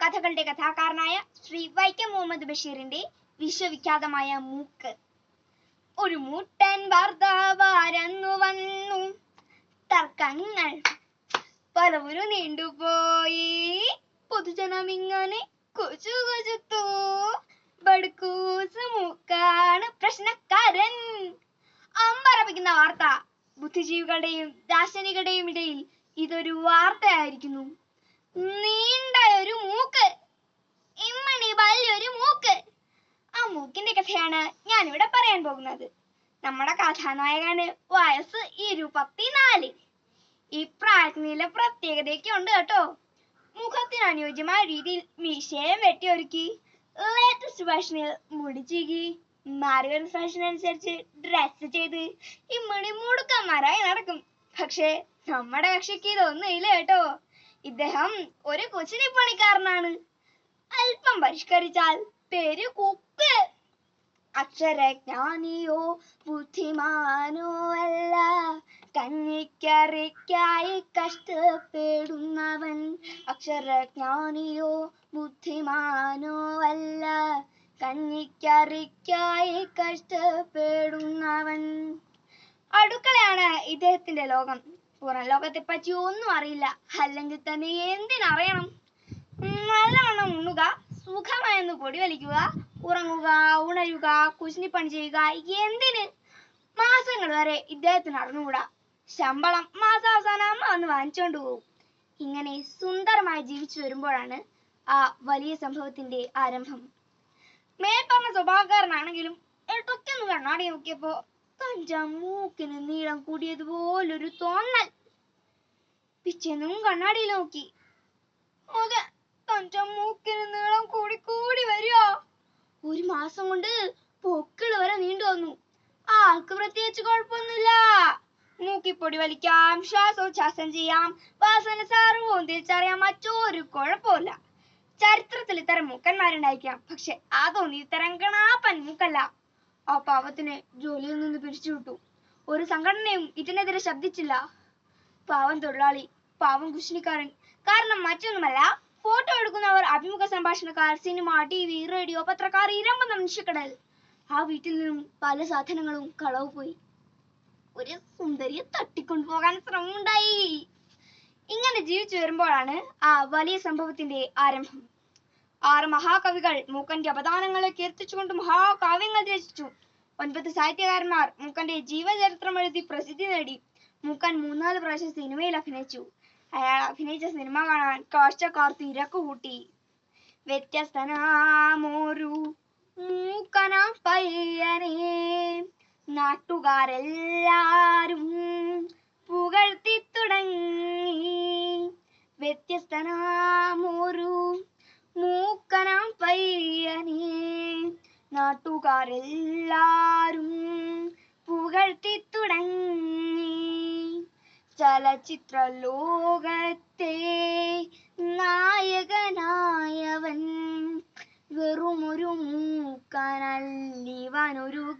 കഥകളുടെ കഥാകാരനായ ശ്രീ വൈക്കം മുഹമ്മദ് ബഷീറിന്റെ വിശ്വവിഖ്യാതമായ മൂക്ക്. ഒരു മൂട്ടൻ വാർത്താവാരന്നു വന്നു. തർക്കങ്ങൾ പലവരും നീണ്ടുപോയി. പൊതുജനം ഇങ്ങനെ കൊച്ചു കൊച്ചുത്തു. ബടുക്കൂസ് മൂക്കാണ് പ്രശ്നക്കാരൻ. അമ്പരപ്പിക്കുന്ന വാർത്ത ബുദ്ധിജീവികളുടെയും ദാർശനികളുടെയും ഇടയിൽ ഇതൊരു വാർത്തയായിരിക്കുന്നു. നീണ്ട ഒരു മൂക്ക്. ഇമ്മണി വലിയൊരു മൂക്ക്. ആ മൂക്കിന്റെ കഥയാണ് ഞാനിവിടെ പറയാൻ പോകുന്നത്. നമ്മുടെ കഥാനായകന് വയസ്സ് ഇരുപത്തിനാല്. ഈ പ്രായത്തിനുള്ള പ്രത്യേകതയൊക്കെ ഉണ്ട് കേട്ടോ. മുഖത്തിന് അനുയോജ്യമായ രീതിയിൽ മീശയെ വെട്ടിയൊരുക്കി ലേറ്റസ്റ്റ് ഫാഷനിൽ മുടി ചീകി മാറിയ ഫാഷൻ അനുസരിച്ച് ഡ്രസ് ചെയ്ത് ഇമ്മണി മുടുക്കന്മാരായി നടക്കും. പക്ഷേ നമ്മുടെ കക്ഷിക്ക് ഇതൊന്നും ഇല്ല കേട്ടോ. ഇദ്ദേഹം ഒരു കൊച്ചിനി പണിക്കാരനാണ്. അല്പം പരിഷ്കരിച്ചാൽ പേര് കുക്ക് അക്ഷരജ്ഞാനിയോ ബുദ്ധിമാനോ അല്ല. കഞ്ഞിക്കറിക്കായി കഷ്ടപ്പെടുന്നവൻ അക്ഷരജ്ഞാനിയോ ബുദ്ധിമാനോ അല്ല. കഞ്ഞിക്കറിക്കായി കഷ്ടപ്പെടുന്നവൻ. അടുക്കളയാണ് ഇദ്ദേഹത്തിന്റെ ലോകം. പുറം ലോകത്തെ പറ്റി ഒന്നും അറിയില്ല. അല്ലെങ്കിൽ തന്നെ എന്തിനറിയണം? നല്ലവണ്ണം ഉണ്ണുക സുഖമായെന്ന് പൊടി വലിക്കുക ഉറങ്ങുക ഉണരുക കുശിനിപ്പണി ചെയ്യുക എന്തിന്? മാസങ്ങൾ വരെ ഇദ്ദേഹത്തിന് അറിഞ്ഞുകൂടാ. ശമ്പളം മാസാവസാനം അമ്മ വന്ന് വാങ്ങിച്ചുകൊണ്ട് പോകും ഇങ്ങനെ സുന്ദരമായി ജീവിച്ചു വരുമ്പോഴാണ് ആ വലിയ സംഭവത്തിന്റെ ആരംഭം. മേൽപ്പറഞ്ഞ സ്വഭാവക്കാരനാണെങ്കിലും ഇടയ്ക്കൊന്ന് കണ്ണാടി നോക്കിയപ്പോ തന്റെ മൂക്കിന് നീളം കൂടിയതുപോലൊരു തോന്നൽ. പിച്ചെന്നും കണ്ണാടിയിൽ നോക്കി. അതെ തന്റെ മൂക്കിന് നീളം കൂടി കൂടി വരിക. ഒരു മാസം കൊണ്ട് പൊക്കിൾ വരെ നീണ്ടു വന്നു. ആൾക്ക് പ്രത്യേകിച്ച് കുഴപ്പമൊന്നുമില്ല. മൂക്കിപ്പൊടി വലിക്കാം ശ്വാസോച്ഛ്വാസം ചെയ്യാം. വാസന സാർവവും തിരിച്ചറിയാൻ മറ്റൊരു കുഴപ്പമില്ല. ചരിത്രത്തിൽ ഇത്തരം മൂക്കന്മാരുണ്ടായിരിക്കാം. പക്ഷെ അതൊന്നും ഇത്തരം കണാപ്പൻ മൂക്കല്ല. ആ പാവത്തിനെ ജോലിയിൽ നിന്ന് പിരിച്ചുവിട്ടു ഒരു സംഘടനയും ഇതിനെതിരെ ശബ്ദിച്ചില്ല. പാവം തൊഴിലാളി പാവം കുശിനിക്കാരൻ. കാരണം മറ്റൊന്നുമല്ല ഫോട്ടോ എടുക്കുന്നവർ അഭിമുഖ സംഭാഷണക്കാർ സിനിമ ടി വി റേഡിയോ പത്രക്കാർ ഇരമ്പ മനുഷ്യക്കടൽ. ആ വീട്ടിൽ നിന്നും പല സാധനങ്ങളും കളവ് പോയി. ഒരു സുന്ദരിയെ തട്ടിക്കൊണ്ടുപോകാൻ ശ്രമമുണ്ടായി. ഇങ്ങനെ ജീവിച്ചു വരുമ്പോഴാണ് ആ വലിയ സംഭവത്തിന്റെ ആരംഭം. ആറ് മഹാകവികൾ മൂക്കന്റെ അപദാനങ്ങളെ കീർത്തിച്ചുകൊണ്ട് മഹാകാവ്യങ്ങൾ രചിച്ചു. ഒൻപത് സാഹിത്യകാരന്മാർ മൂക്കന്റെ ജീവചരിത്രം എഴുതി പ്രസിദ്ധി നേടി. മൂക്കൻ മൂന്നാൽ പ്രാവശ്യം സിനിമയിൽ അഭിനയിച്ചു. അയാൾ അഭിനയിച്ച സിനിമ കാണാൻ കാഴ്ചക്കാർ തിരക്ക് കൂട്ടി. വ്യത്യസ്തനാമോരു മൂക്കന പയ്യനെ. നാട്ടുകാരെല്ലാരും നാട്ടുകാരെല്ലാരും പുകഴ്ത്തി തുടങ്ങി ചലച്ചിത്ര ലോകത്തെ നായകനായവൻ വെറുമൊരു മൂക്കനല്ലിവനൊരു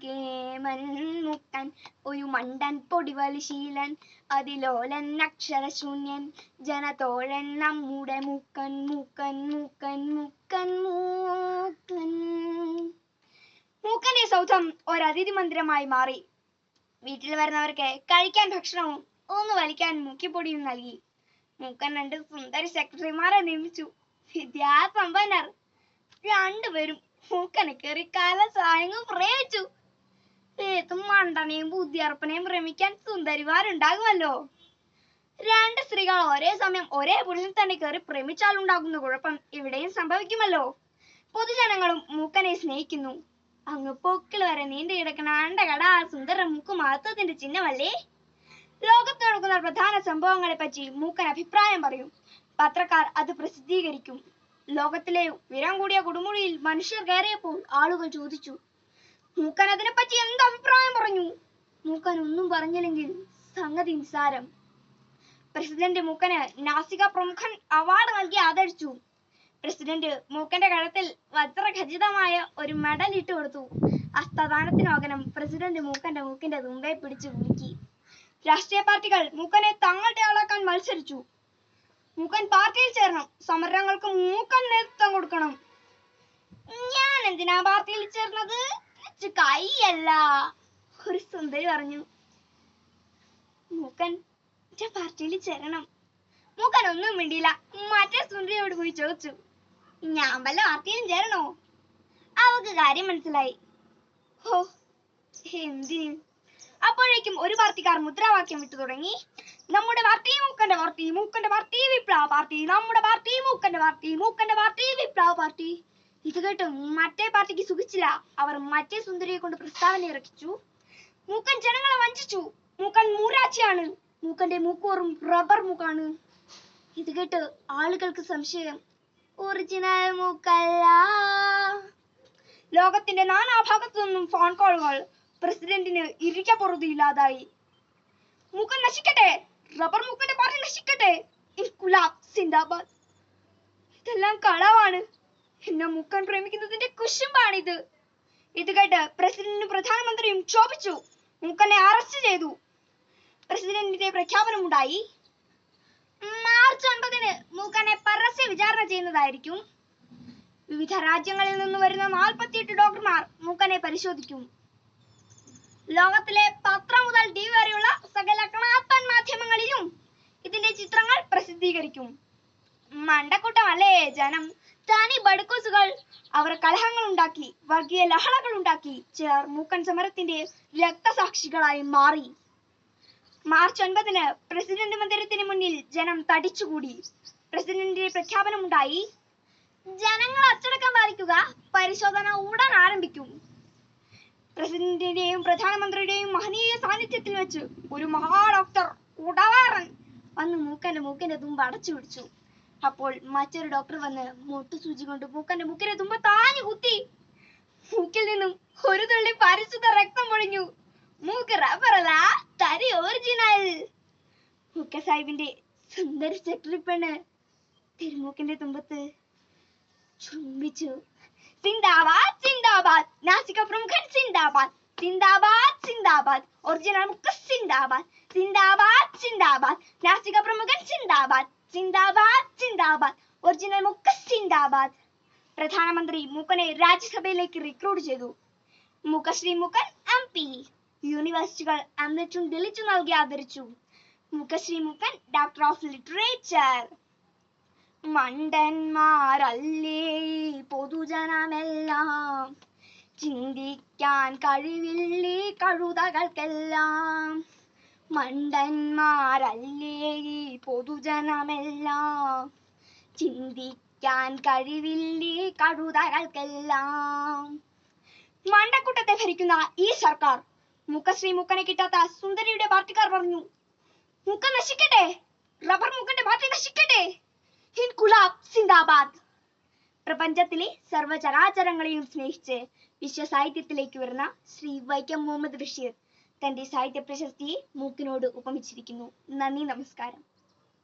കേമൻ മുക്കൻ ഒരു മണ്ടൻ പൊടിവലിശീലൻ അതിലോലൻ അക്ഷരശൂന്യൻ ജനതോഴൻ നമ്മുടെ മൂക്കൻ മൂക്കൻ മൂക്കൻ മൂക്കൻ മൂക്കൻ. മൂക്കന്റെ സൗധം ഒരു അതിഥി മന്ദിരമായി മാറി. വീട്ടിൽ വരുന്നവർക്ക് കഴിക്കാൻ ഭക്ഷണവും ഒന്ന് വലിക്കാൻ മുക്കിപ്പൊടിയും നൽകി. മൂക്കൻ രണ്ട് സുന്ദരി സെക്രട്ടറിമാരെ നിയമിച്ചു. വിദ്യാസമ്പന്നർ രണ്ടുപേരും മൂക്കനെ കയറി കാലസായങ്ങ് പ്രേമിച്ചു. ഏത് മണ്ടനെയും ബുദ്ധിയർപ്പനെയും പ്രേമിക്കാൻ സുന്ദരിമാരുണ്ടാകുമല്ലോ. രണ്ട് സ്ത്രീകൾ ഒരേ സമയം ഒരേ പുരുഷൻ തന്നെ കയറി പ്രേമിച്ചാൽ ഉണ്ടാകുന്ന കുഴപ്പം ഇവിടെയും സംഭവിക്കുമല്ലോ. പൊതുജനങ്ങളും മൂക്കനെ സ്നേഹിക്കുന്നു. അങ്ങ് പൊക്കിൾ വരെ നീണ്ടു കിടക്കുന്ന കടാ സുന്ദര മൂക്ക് മഹത്വത്തിന്റെ ചിഹ്നമല്ലേ? ലോകത്ത് നടക്കുന്ന പ്രധാന സംഭവങ്ങളെ പറ്റി മൂക്കൻ അഭിപ്രായം പറയും. പത്രക്കാർ അത് പ്രസിദ്ധീകരിക്കും. ലോകത്തിലെ ഉയരം കൂടിയ കൊടുമുടിയിൽ മനുഷ്യർ കയറിയപ്പോൾ ആളുകൾ ചോദിച്ചു മൂക്കൻ അതിനെപ്പറ്റി എന്ത് അഭിപ്രായം പറഞ്ഞു? മൂക്കൻ ഒന്നും പറഞ്ഞില്ലെങ്കിൽ സംഗതി നിസ്സാരം. പ്രസിഡന്റ് മൂക്കന് നാസിക പ്രമുഖൻ അവാർഡ് നൽകി ആദരിച്ചു. പ്രസിഡന്റ് മൂക്കന്റെ കഴുത്തിൽ വജ്രഖചിതമായ ഒരു മെഡൽ ഇട്ട് കൊടുത്തു. ഹസ്തദാനത്തിന് പകരം പ്രസിഡന്റ് മൂക്കന്റെ മൂക്കിന്റെ തുമ്പെ പിടിച്ചു കുലുക്കി രാഷ്ട്രീയ പാർട്ടികൾ മൂക്കനെ തങ്ങളുടെ ആളാക്കാൻ മത്സരിച്ചു. മൂക്കൻ പാർട്ടിയിൽ ചേരണം. സമരങ്ങൾക്ക് മൂക്കൻ നേതൃത്വം കൊടുക്കണം. ഞാൻ എന്തിനാ പാർട്ടിയിൽ ചേർന്നത്? കൈയല്ല. ഒരു സുന്ദരി പറഞ്ഞു. മൂക്കൻ പാർട്ടിയിൽ ചേരണം. മൂക്കൻ ഒന്നും മിണ്ടിയില്ല. മറ്റേ സുന്ദരിയോട് പോയി ചോദിച്ചു. ഞാൻ വല്ല പാർട്ടിയിലും ചേരണോ? അവക്ക് കാര്യം മനസ്സിലായി. ഹോ എന്തിന്? അപ്പോഴേക്കും ഒരു പാർട്ടിക്കാർ മുദ്രാവാക്യം വിട്ടു തുടങ്ങി. നമ്മുടെ പാർട്ടി മൂക്കന്റെ പാർട്ടി മൂക്കന്റെ പാർട്ടി വിപ്ലവ പാർട്ടി നമ്മുടെ പാർട്ടി മൂക്കന്റെ പാർട്ടി മൂക്കന്റെ പാർട്ടി വിപ്ലവ പാർട്ടി. ഇത് കേട്ട് മറ്റേ പാർട്ടിക്ക് സുഖിച്ചില്ല. അവർ മറ്റേ സുന്ദരിയെ കൊണ്ട് പ്രസ്താവന ഇറക്കിച്ചു. മൂക്കൻ ജനങ്ങളെ വഞ്ചിച്ചു. മൂക്കൻ മൂരാച്ചിയാണ്. മൂക്കന്റെ മൂക്കോറും റബ്ബർ മൂക്കാണ്. ഇത് കേട്ട് ആളുകൾക്ക് സംശയം. ഒറിജിനൽ മൂക്കല്ല ലോകത്തിന്റെ നാനാഭാഗത്തു നിന്നും ഫോൺ കോളുകൾ പ്രസിഡന്റിന് ഇരിക്കപ്പുറതിയില്ലാതായി മൂക്കൻ നശിക്കട്ടെ? റബ്ബർ മൂക്കന്റെ പാർട്ടി നശിക്കട്ടെ? ഇൻകുലാബ് സിന്ദാബാദ് ഇതെല്ലാം കളവാണ് എന്നെ മൂക്കൻ പ്രേമിക്കുന്നതിന്റെ കുശുമ്പാണിത്. ഇത് കേട്ട് പ്രസിഡന്റും പ്രധാനമന്ത്രിയും ക്ഷോഭിച്ചു. മൂക്കനെ അറസ്റ്റ് ചെയ്തു. പ്രസിഡന്റിന്റെ പ്രഖ്യാപനമുണ്ടായി. മാർച്ച് ഒൻപതിന് മൂക്കനെ പരസ്യ വിചാരണ ചെയ്യുന്നതായിരിക്കും. വിവിധ രാജ്യങ്ങളിൽ നിന്ന് വരുന്ന നാൽപ്പത്തിയെട്ട് ഡോക്ടർമാർ മൂക്കനെ പരിശോധിക്കും. ലോകത്തിലെ പത്രം മുതൽ ടി വരെയുള്ള സകല കണാപ്പൻ മാധ്യമങ്ങളിലും ഇതിന്റെ ചിത്രങ്ങൾ പ്രസിദ്ധീകരിക്കും. മണ്ടക്കൂട്ടമല്ലേ ജനം? തനി ബടുക്കൂസുകൾ അവർ കലഹങ്ങൾ ഉണ്ടാക്കി വർഗീയ ലഹളകൾ ഉണ്ടാക്കി ചിലർ മൂക്കൻ സമരത്തിന്റെ രക്തസാക്ഷികളായി മാറി. മാർച്ച് ഒൻപതിന് പ്രസിഡന്റ് മന്ദിരത്തിന് മുന്നിൽ ജനം തടിച്ചുകൂടി. പ്രസിഡന്റിന്റെ പ്രഖ്യാപനമുണ്ടായി. ജനങ്ങൾ അച്ചടക്കം പാലിക്കുക പരിശോധന ഉടൻ ആരംഭിക്കും. പ്രസിഡന്റിന്റെയും പ്രധാനമന്ത്രിയുടെയും മഹനീയ സാന്നിധ്യത്തിൽ വെച്ച് ഒരു മഹാ ഡോക്ടർ ഉടവാറൻ വന്ന് മൂക്കന്റെ മൂക്കിന്റെ തുമ്പ് അടച്ചു പിടിച്ചു. അപ്പോൾ മറ്റൊരു ഡോക്ടർ വന്ന് മുട്ടുസൂചി കൊണ്ട് മൂക്കന്റെ മൂക്കിന്റെ തുമ്പ് താഞ്ഞു കുത്തി. മൂക്കിൽ നിന്നും ഒരു തുള്ളി പരിശുദ്ധ രക്തം പൊഴിഞ്ഞു മൂക്ക് റബ്ബറല്ല മൂക്ക സാഹിബിന്റെ സുന്ദര പെണ്ണ് തിരുമൂക്കിന്റെ തുമ്പത്ത് ചുംബിച്ചു. സിന്ദാബാദ് സിന്ദാബാദ്. നാസിക പ്രമുഖൻ സിന്ദാബാദ്. സിന്ദാബാദ് സിന്ദാബാദ്. ഒറിജിനൽ മുക്ക സിന്ദാബാദ്. സിന്ദാബാദ് സിന്ദാബാദ്. നാസിക പ്രമുഖൻ സിന്ദാബാദ്. സിന്ദാബാദ് സിന്ദാബാദ്. ഒറിജിനൽ മുക്ക സിന്ദാബാദ്. പ്രധാനമന്ത്രി മൂക്കനെ രാജ്യസഭയിലേക്ക് റിക്രൂട്ട് ചെയ്തു. മുഖശ്രീ മുക്കൻ എം പി യൂണിവേഴ്സിറ്റികൾ അന്നിട്ടും ദളിച്ചു നൽകി ആദരിച്ചു. മുഖശ്രീ മുഖൻ ഡോക്ടർ ഓഫ് ലിറ്ററേച്ചർ മണ്ടന്മാരല്ലേ പൊതുജനമെല്ലാം. ചിന്തിക്കാൻ കഴിവില്ലേ കഴുതകൾക്കെല്ലാം. മണ്ടന്മാരല്ലേ പൊതുജനമെല്ലാം. ചിന്തിക്കാൻ കഴിവില്ലേ കഴുതകൾക്കെല്ലാം. മണ്ടക്കൂട്ടത്തെ ഭരിക്കുന്ന ഈ സർക്കാർ മുഖശ്രീ മുക്കനെ കിട്ടാത്ത സുന്ദരിയുടെ പാർട്ടിക്കാർ പറഞ്ഞു. മുക്ക നശിക്കട്ടെ. റബ്ബർ മുക്കന്റെ പാർട്ടി നശിക്കട്ടെ. ഇൻകുലാബ് സിന്ദാബാദ്. പ്രപഞ്ചത്തിലെ സർവചരാചരങ്ങളെയും സ്നേഹിച്ച് വിശ്വസാഹിത്യത്തിലേക്ക് വരുന്ന ശ്രീ വൈക്കം മുഹമ്മദ് ബഷീർ തന്റെ സാഹിത്യ പ്രശസ്തിയെ മൂക്കിനോട് ഉപമിച്ചിരിക്കുന്നു. നന്ദി നമസ്കാരം.